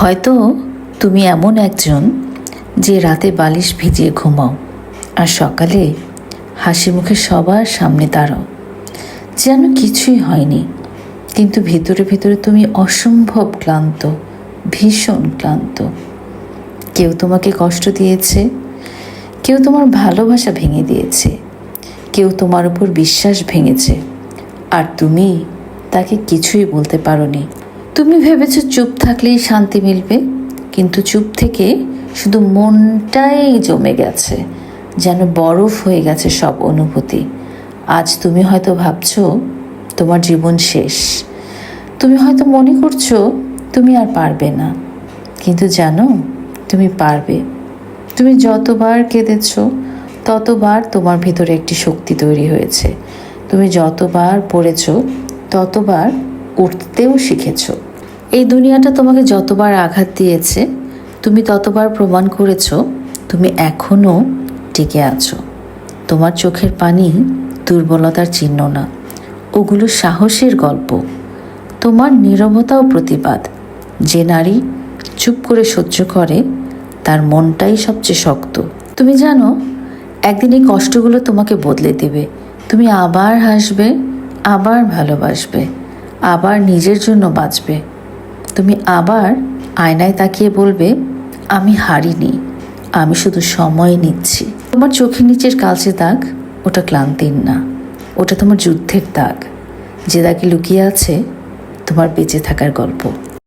হয়তো তুমি এমন একজন যে রাতে বালিশ ভিজিয়ে ঘুমাও আর সকালে হাসি মুখে সবার সামনে দাঁড়াও। যেন কিছুই হয়নি, কিন্তু ভিতরে ভিতরে তুমি অসম্ভব ক্লান্ত, ভীষণ ক্লান্ত। কেউ তোমাকে কষ্ট দিয়েছে, কেউ তোমার ভালোবাসা ভেঙে দিয়েছে, কেউ তোমার উপর বিশ্বাস ভেঙেছে, আর তুমি তাকে কিছুই বলতে পারোনি। তুমি ভেবেছো চুপ থাকলেই শান্তি মিলবে, কিন্তু চুপ থেকে শুধু মনটাই জমে গেছে, যেন বরফ হয়ে গেছে সব অনুভূতি। আজ তুমি হয়তো ভাবছ, তোমার জীবন শেষ। তুমি হয়তো মনে করছ, তুমি আর পারবে না। কিন্তু জানো, তুমি পারবে। তুমি যতবার কেঁদেছ, ততবার তোমার ভিতরে একটি শক্তি তৈরি হয়েছে। তুমি যতবার পড়েছ, ততবার উঠতেও শিখেছ। এই দুনিয়াটা তোমাকে যতবার আঘাত দিয়েছে, তুমি ততবার প্রমাণ করেছ, তুমি এখনও টিকে আছো। তোমার চোখের পানি দুর্বলতার চিহ্ন না। ওগুলো সাহসের গল্প। তোমার নীরবতাও প্রতিবাদ। যে নারী চুপ করে সহ্য করে, তার মনটাই সবচেয়ে শক্ত। তুমি জানো, একদিন এই কষ্টগুলো তোমাকে বদলে দেবে। তুমি আবার হাসবে, আবার ভালোবাসবে। আবার নিজের জন্য বাঁচবে। তুমি আবার আয়নায় তাকিয়ে বলবে, আমি হারিনি, আমি শুধু সময় নিচ্ছি। তোমার চোখের নিচের কালচে দাগ, ওটা ক্লান্তির না। ওটা তোমার যুদ্ধের দাগ। যে দাগে লুকিয়ে আছে, তোমার বেঁচে থাকার গল্প।